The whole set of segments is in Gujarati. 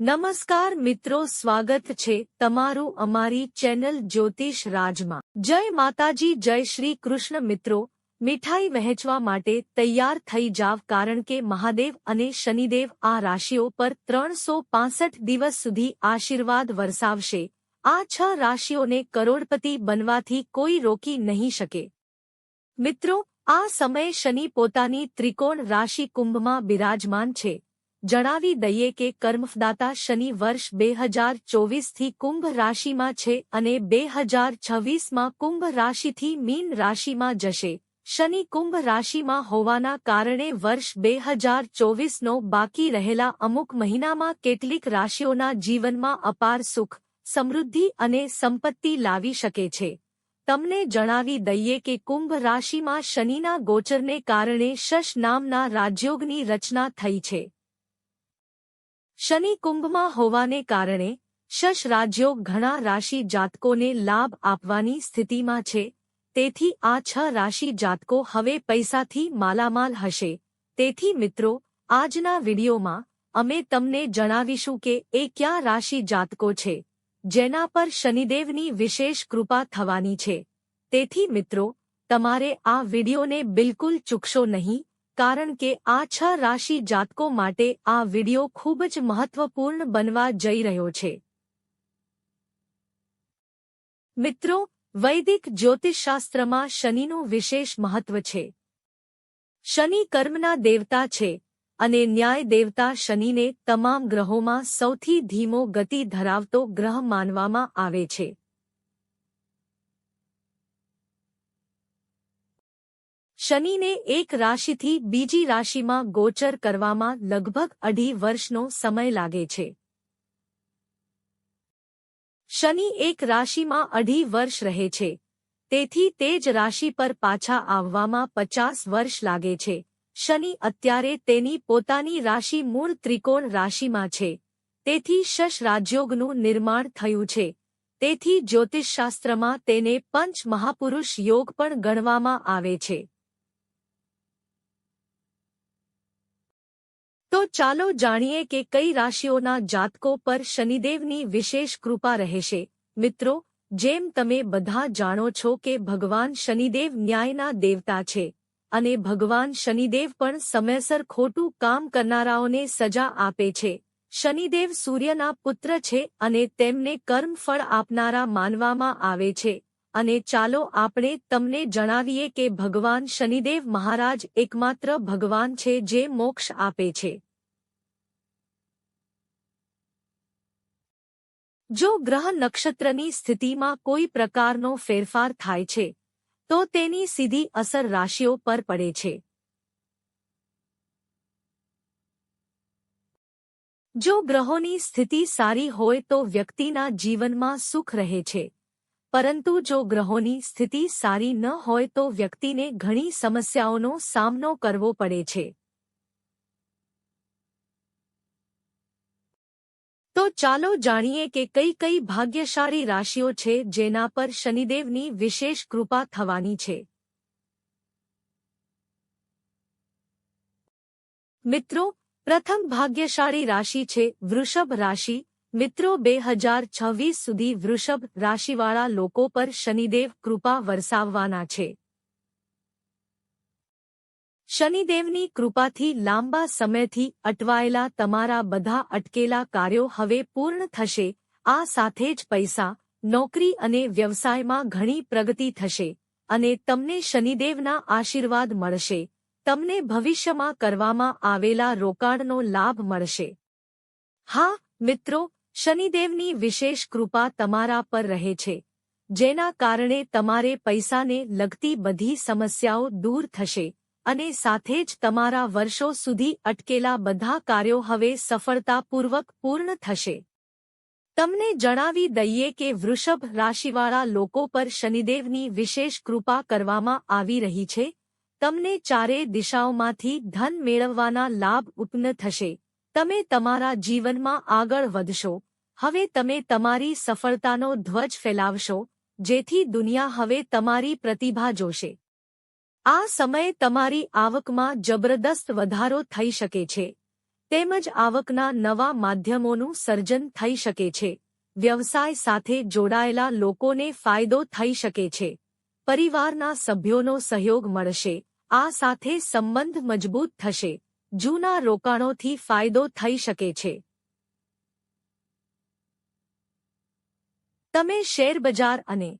નમસ્કાર મિત્રો, સ્વાગત છે તમારું અમારી ચેનલ જ્યોતિષ રાજમાં. જય માતાજી, જય શ્રી કૃષ્ણ મિત્રો. મીઠાઈ વહેંચવા માટે તૈયાર થઈ જાવ કારણ કે મહાદેવ અને શનિદેવ આ રાશિઓ પર ત્રણસો પાંસઠ દિવસ સુધી આશીર્વાદ વરસાવશે. આ છ રાશિઓને કરોડપતિ બનવાથી કોઈ રોકી નહીં શકે. મિત્રો, આ સમયે શનિ પોતાની ત્રિકોણ રાશિ કુંભમાં બિરાજમાન છે. જણાવી દઈએ કે કર્મદાતા શનિ વર્ષ બે હજાર ચોવીસથી કુંભ રાશિમાં છે અને બે હજાર છવ્વીસમાં કુંભ રાશિથી મીન રાશિમાં જશે. શનિ કુંભ રાશિમાં હોવાના કારણે વર્ષ બે હજાર ચોવીસનો બાકી રહેલા અમુક મહિનામાં કેટલીક રાશિઓના જીવનમાં અપાર સુખ, સમૃદ્ધિ અને સંપત્તિ લાવી શકે છે. તમને જણાવી દઈએ કે કુંભ રાશિમાં શનિના ગોચરને કારણે શશ નામના રાજયોગની રચના થઈ છે. શનિ કુંભમાં હોવાને કારણે શશ રાજ્યો ઘણા રાશિ જાતકોને લાભ આપવાની સ્થિતિમાં છે. તેથી આ છ રાશિ જાતકો હવે પૈસાથી માલામાલ હશે. તેથી મિત્રો, આજના વિડીયોમાં અમે તમને જણાવીશું કે એ ક્યાં રાશિ જાતકો છે, જેના પર શનિદેવની વિશેષ કૃપા થવાની છે. તેથી મિત્રો, તમારે આ વિડીયોને બિલકુલ ચૂકશો નહીં. કારણ કે આ છ રાશિ જાતકો માટે આ વિડિયો ખૂબ જ મહત્વપૂર્ણ બનવા જઈ રહ્યો છે. મિત્રો, વૈદિક જ્યોતિષશાસ્ત્રમાં શનિનું વિશેષ મહત્વ છે. શનિ કર્મના દેવતા છે અને ન્યાય દેવતા શનિને તમામ ગ્રહોમાં સૌથી ધીમો ગતિ ધરાવતો ગ્રહ માનવામાં આવે છે. શનિને એક રાશિથી બીજી રાશિમાં ગોચર કરવામાં લગભગ અઢી વર્ષનો સમય લાગે છે. શનિ એક રાશિમાં અઢી વર્ષ રહે છે. તેથી તે જ રાશિ પર પાછા આવવામાં પચાસ વર્ષ લાગે છે. શનિ અત્યારે તેની પોતાની રાશિ મૂળ ત્રિકોણ રાશિમાં છે. તેથી શશ રાજયોગનું નિર્માણ થયું છે. તેથી જ્યોતિષશાસ્ત્રમાં તેને પંચ મહાપુરુષ યોગ પણ ગણવામાં આવે છે. તો ચાલો જાણીએ કે કઈ રાશિઓના જાતકો પર શનિદેવની વિશેષ કૃપા રહેશે. મિત્રો, જેમ તમે બધા જાણો છો કે ભગવાન શનિદેવ ન્યાયના દેવતા છે અને ભગવાન શનિદેવ પણ સમયસર ખોટું કામ કરનારાઓને સજા આપે છે. શનિદેવ સૂર્યના પુત્ર છે અને તેમને કર્મફળ આપનારા માનવામાં આવે છે. અને ચાલો આપણે તમને જણાવીએ કે ભગવાન શનિદેવ મહારાજ એકમાત્ર ભગવાન છે જે મોક્ષ આપે છે. જો ગ્રહ નક્ષત્રની સ્થિતિમાં કોઈ પ્રકારનો ફેરફાર થાય છે, તો તેની સીધી અસર રાશિઓ પર પડે છે. જો ગ્રહોની સ્થિતિ સારી હોય તો વ્યક્તિના જીવનમાં સુખ રહે છે. પરંતુ જો ગ્રહોની સ્થિતિ સારી ન હોય તો વ્યક્તિને ઘણી સમસ્યાઓનો સામનો કરવો પડે છે. તો ચાલો જાણીએ કે કઈ કઈ ભાગ્યશાળી રાશિઓ છે જેના પર શનિદેવની વિશેષ કૃપા થવાની છે. મિત્રો, પ્રથમ ભાગ્યશાળી રાશિ છે વૃષભ રાશિ મિત્રો બે હજાર છવ્વીસ સુધી વૃષભ રાશિવાળા લોકો પર શનિદેવ કૃપા વરસાવવાના છે. શનિદેવની કૃપાથી લાંબા સમયથી અટવાયેલા તમારા બધા અટકેલા કાર્યો હવે પૂર્ણ થશે, આ સાથે જ પૈસા, નોકરી અને વ્યવસાયમાં ઘણી પ્રગતિ થશે અને તમને શનિદેવના આશીર્વાદ મળશે, તમને ભવિષ્યમાં કરવામાં આવેલા રોકાણનો લાભ મળશે. હા, મિત્રો શનિદેવની વિશેષ કૃપા તમારા પર રહે છે, જેના કારણે તમારે પૈસાને લગતી બધી સમસ્યાઓ દૂર થશે અને સાથે જ તમારા વર્ષો સુધી અટકેલા બધા કાર્યો હવે સફળતાપૂર્વક પૂર્ણ થશે. તમને જણાવી દઈએ કે વૃષભ રાશિવાળા લોકો પર શનિદેવની વિશેષ કૃપા કરવામાં આવી રહી છે, તમને ચારે દિશાઓમાંથી ધન મેળવવાના લાભ ઉત્પન્ન થશે. તમે તમારા જીવનમાં આગળ વધશો. હવે તમે તમારી સફળતાનો ધ્વજ ફેલાવશો, જેથી દુનિયા હવે તમારી પ્રતિભા જોશે. આ સમયે તમારી આવકમાં જબરદસ્ત વધારો થઈ શકે છે. તેમજ આવકના નવા માધ્યમોનું સર્જન થઈ શકે છે. વ્યવસાય સાથે જોડાયેલા લોકોને ફાયદો થઈ શકે છે. પરિવારના સભ્યોનો સહયોગ મળશે. આ સાથે સંબંધ મજબૂત થશે. જૂના રોકાણોથી ફાયદો થઈ શકે છે. તમે શેરબજાર અને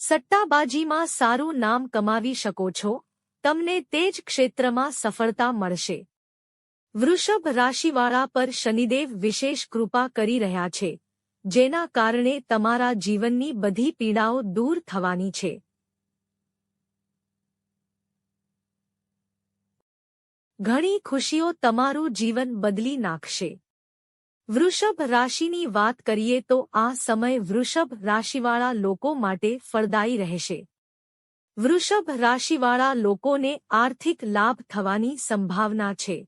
સટ્ટાબાજીમાં સારું નામ કમાવી શકો છો. તમને તે જ ક્ષેત્રમાં સફળતા મળશે. વૃષભ રાશિવાળા પર શનિદેવ વિશેષ કૃપા કરી રહ્યા છે, જેના કારણે તમારા જીવનની બધી પીડાઓ દૂર થવાની છે. ઘણી ખુશીઓ તમારું જીવન બદલી નાખશે. વૃષભ રાશિની વાત કરીએ તો આ સમય વૃષભ રાશિવાળા લોકો માટે ફળદાયી રહેશે. વૃષભ રાશિવાળા લોકોને આર્થિક લાભ થવાની સંભાવના છે.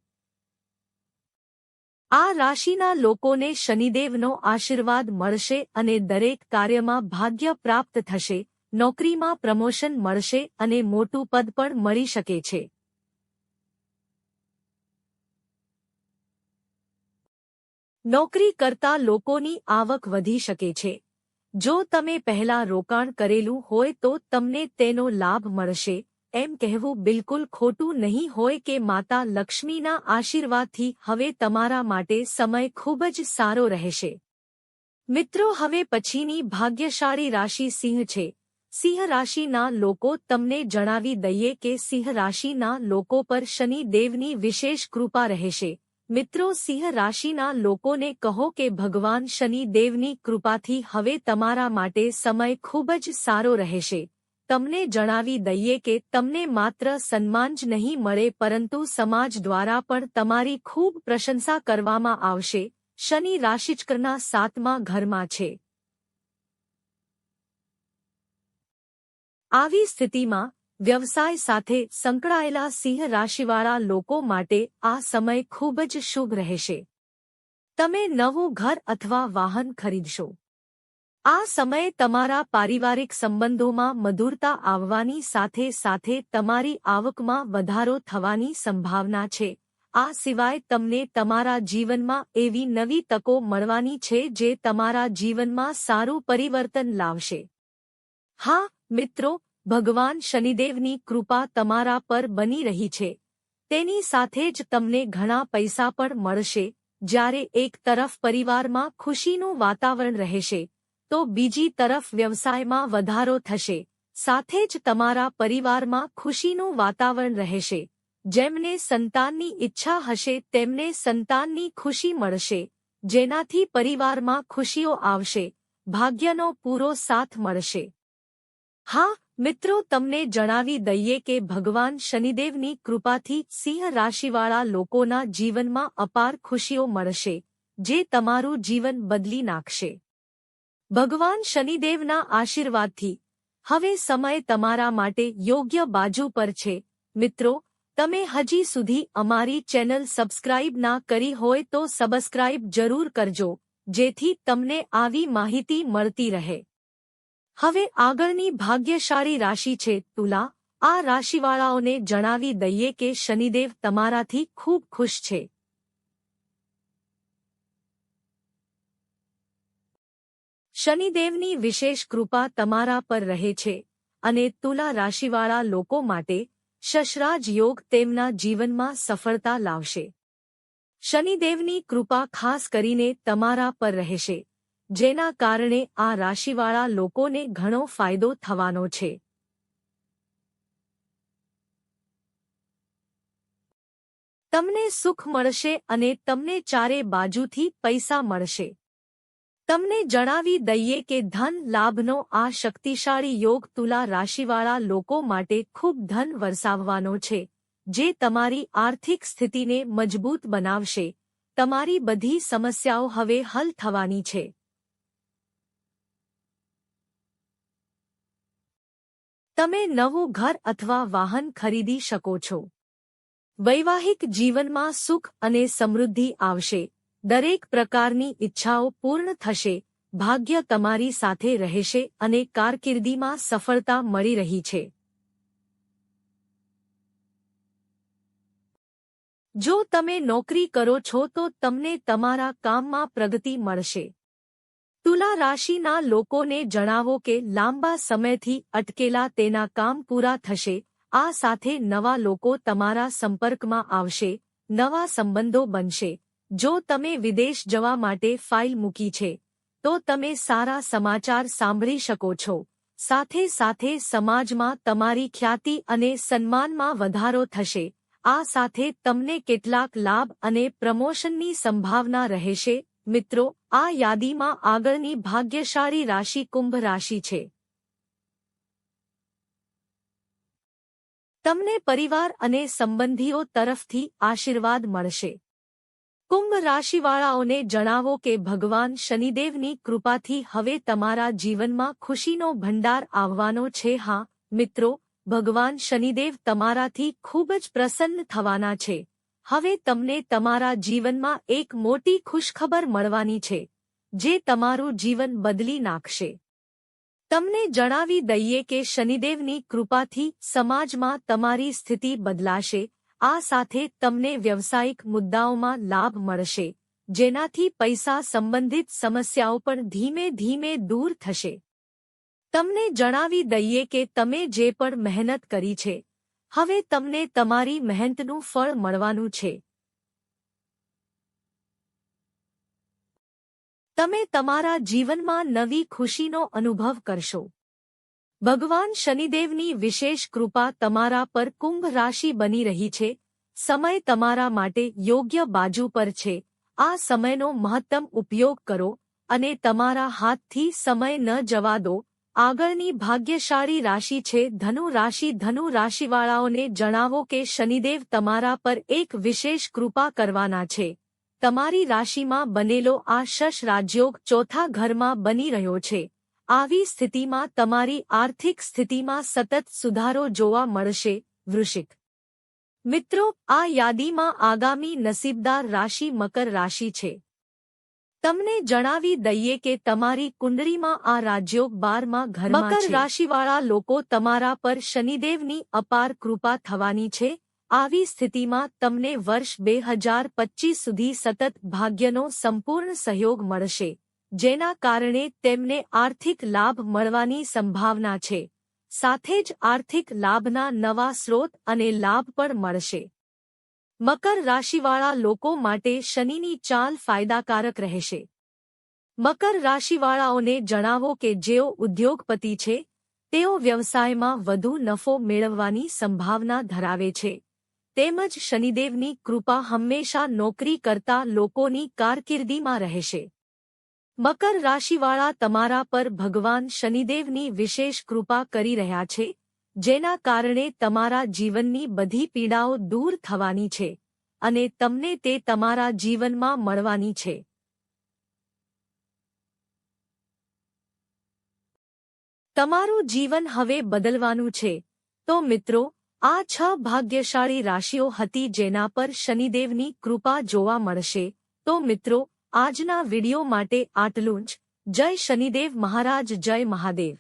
આ રાશિના લોકોને શનિદેવનો આશીર્વાદ મળશે અને દરેક કાર્યમાં ભાગ્ય પ્રાપ્ત થશે, નોકરીમાં પ્રમોશન મળશે અને મોટું પદ પણ મળી શકે છે. નોકરી કરતા લોકોની આવક વધી શકે છે. જો તમે પહેલા રોકાણ કરેલું હોય તો તમને તેનો લાભ મળશે. એમ કહેવું બિલકુલ ખોટું નહીં હોય કે માતા લક્ષ્મીના આશીર્વાદથી હવે તમારા માટે સમય ખૂબ જ સારો રહેશે. મિત્રો, હવે પછીની ભાગ્યશાળી રાશિ સિંહ છે. સિંહ રાશિના લોકો તમને જણાવી દઈએ કે સિંહ રાશિના લોકો પર શનિદેવની વિશેષ કૃપા રહેશે. મિત્રો, સિંહ રાશિના લોકોને કહો કે ભગવાન શનિ દેવની કૃપાથી હવે તમારા માટે સમય ખૂબ જ સારો રહેશે. તમને જણાવી દઈએ કે તમને માત્ર સન્માન જ નહીં મળે, પરંતુ સમાજ દ્વારા પણ તમારી ખૂબ પ્રશંસા કરવામાં આવશે. શનિ રાશિચક્રના સાતમા ઘરમાં છે. આવી સ્થિતિમાં વ્યવસાય સાથે સંકળાયેલા સિંહ રાશિવાળા લોકો માટે આ સમય ખૂબ જ શુભ રહેશે. તમે નવું ઘર અથવા વાહન ખરીદશો. આ સમયે તમારા પારિવારિક સંબંધોમાં મધુરતા આવવાની સાથે સાથે તમારી આવકમાં વધારો થવાની સંભાવના છે. આ સિવાય તમને તમારા જીવનમાં એવી નવી તકો મળવાની છે જે તમારા જીવનમાં સારું પરિવર્તન લાવશે. હા, મિત્રો ભગવાન શનિદેવની કૃપા તમારા પર બની રહી છે. તેની સાથે જ તમને ઘણા પૈસા પણ મળશે. જ્યારે એક તરફ પરિવારમાં ખુશીનું વાતાવરણ રહેશે, તો બીજી તરફ વ્યવસાયમાં વધારો થશે. સાથે જ તમારા પરિવારમાં ખુશીનું વાતાવરણ રહેશે. જેમને સંતાનની ઈચ્છા હશે, તેમને સંતાનની ખુશી મળશે. જેનાથી પરિવારમાં ખુશીઓ આવશે, ભાગ્યનો પૂરો સાથ મળશે. હા મિત્રો, તમને જણાવી દઈએ કે ભગવાન શનિદેવની કૃપાથી સિંહ રાશિવાળા લોકોના જીવનમાં અપાર ખુશીઓ મળશે, જે તમારું જીવન બદલી નાખશે. ભગવાન શનિદેવના આશીર્વાદથી. હવે સમય તમારા માટે યોગ્ય બાજુ પર છે. મિત્રો, તમે હજી સુધી અમારી ચેનલ સબસ્ક્રાઇબ ના કરી હોય તો સબસ્ક્રાઇબ જરૂર કરજો, જેથી તમને આવી માહિતી મળતી રહે. હવે આગળની ભાગ્યશાળી રાશિ છે તુલા. આ રાશિવાળાઓને જણાવી દઈએ કે શનિદેવ તમારાથી ખૂબ ખુશ છે. શનિદેવની વિશેષ કૃપા તમારા પર રહે છે અને તુલા રાશિવાળા લોકો માટે શશરાજ યોગ તેમના જીવનમાં સફળતા લાવશે. શનિદેવની કૃપા ખાસ કરીને તમારા પર રહેશે. જેના કારણે આ રાશિવાળા લોકોને ઘણો ફાયદો થવાનો છે. તમને સુખ મળશે અને તમને ચારે બાજુથી પૈસા મળશે. તમને જણાવી દઈએ કે ધન લાભનો આ શક્તિશાળી યોગ તુલા રાશિવાળા લોકો માટે ખૂબ ધન વરસાવવાનો છે, જે તમારી આર્થિક સ્થિતિને મજબૂત બનાવશે. તમારી બધી સમસ્યાઓ હવે હલ થવાની છે. તમે નવું ઘર અથવા વાહન ખરીદી શકો છો. વૈવાહિક જીવનમાં સુખ અને સમૃદ્ધિ આવશે. દરેક પ્રકારની ઈચ્છાઓ પૂર્ણ થશે. ભાગ્ય તમારી સાથે રહેશે અને કારકિર્દીમાં સફળતા મળી રહી છે. જો તમે નોકરી કરો છો તો તમને તમારા કામમાં પ્રગતિ મળશે. તુલા રાશિના લોકોને જણાવો કે લાંબા સમયથી અટકેલા તેના કામ પૂરા થશે, આ સાથે નવા લોકો તમારા સંપર્કમાં આવશે, નવા સંબંધો બનશે. જો તમે વિદેશ જવા માટે ફાઇલ મૂકી છે, તો તમે સારા સમાચાર સાંભળી શકો છો. સાથે સાથે સમાજમાં તમારી ખ્યાતિ અને સન્માનમાં વધારો થશે. આ સાથે તમને કેટલાક લાભ અને પ્રમોશનની સંભાવના રહેશે. મિત્રો, આ યાદીમાં આગળની ભાગ્યશાળી રાશિ કુંભ રાશિ છે. તમને પરિવાર અને સંબંધીઓ તરફથી આશીર્વાદ મળશે. કુંભ રાશિવાળાઓને જણાવો કે ભગવાન શનિદેવની કૃપાથી હવે તમારા જીવનમાં ખુશીનો ભંડાર આવવાનો છે. હા, મિત્રો, ભગવાન શનિદેવ તમારાથી ખૂબ જ પ્રસન્ન થવાના છે. હવે તમને તમારા જીવનમાં એક મોટી ખુશખબર મળવાની છે, જે તમારું જીવન બદલી નાખશે. તમને જણાવી દઈએ કે શનિદેવની કૃપાથી સમાજમાં તમારી સ્થિતિ બદલાશે, આ સાથે તમને વ્યવસાયિક મુદ્દાઓમાં લાભ મળશે, જેનાથી પૈસા સંબંધિત સમસ્યાઓ પણ ધીમે ધીમે દૂર થશે. તમને જણાવી દઈએ કે તમે જે પણ મહેનત કરી છે હવે તમને તમારી મહેનતનું ફળ મળવાનું છે. તમે તમારા જીવનમાં નવી ખુશીનો અનુભવ કરશો. ભગવાન શનિદેવની વિશેષ કૃપા તમારા પર કુંભ રાશિ બની રહી છે. સમય તમારા માટે યોગ્ય બાજુ પર છે. આ સમયનો મહત્તમ ઉપયોગ કરો અને તમારા હાથથી સમય ન જવા દો. આગળની ભાગ્યશાળી રાશિ છે ધનુ રાશિ. ધનુ રાશિવાળાઓને જણાવો કે શનિદેવ તમારા પર એક વિશેષ કૃપા કરવાના છે. તમારી રાશિમાં બનેલો આ શશ રાજયોગ ચોથા ઘરમાં બની રહ્યો છે. આવી સ્થિતિમાં તમારી આર્થિક સ્થિતિમાં સતત સુધારો જોવા મળશે, વૃશ્ચિક. મિત્રો, આ યાદીમાં આગામી નસીબદાર રાશિ મકર રાશિ છે. તમને જણાવી દઈએ કે તમારી કુંડળીમાં આ રાજયોગ બારમાં ઘરમાં મકર રાશિવાળા લોકો તમારા પર શનિદેવની અપાર કૃપા થવાની છે. આવી સ્થિતિમાં તમને વર્ષ બે હજાર પચીસ સુધી સતત ભાગ્યનો સંપૂર્ણ સહયોગ મળશે જેના કારણે તેમને આર્થિક લાભ મળવાની સંભાવના છે. સાથે જ આર્થિક લાભના નવા સ્રોત અને લાભ પણ મળશે. મકર રાશિવાળા લોકો માટે શનિની ચાલ ફાયદાકારક રહેશે. મકર રાશિવાળાઓને જણાવો કે જેઓ ઉદ્યોગપતિ છે, તેઓ વ્યવસાયમાં વધુ નફો મેળવવાની સંભાવના ધરાવે છે. તેમજ શનિદેવની કૃપા હંમેશા નોકરી કરતા લોકોની કારકિર્દીમાં રહેશે. મકર રાશિવાળા તમારા પર ભગવાન શનિદેવની વિશેષ કૃપા કરી રહ્યા છે જેના કારણે તમારા જીવનની બધી પીડાઓ દૂર થવાની છે અને તમને તે તમારા જીવનમાં મળવાની છે. તમારું જીવન હવે બદલવાનું છે. તો મિત્રો, આ છ ભાગ્યશાળી રાશિઓ હતી જેના પર શનિદેવની કૃપા જોવા મળશે. તો મિત્રો, આજના વિડિયો માટે આટલું જ. જય શનિદેવ મહારાજ, જય મહાદેવ.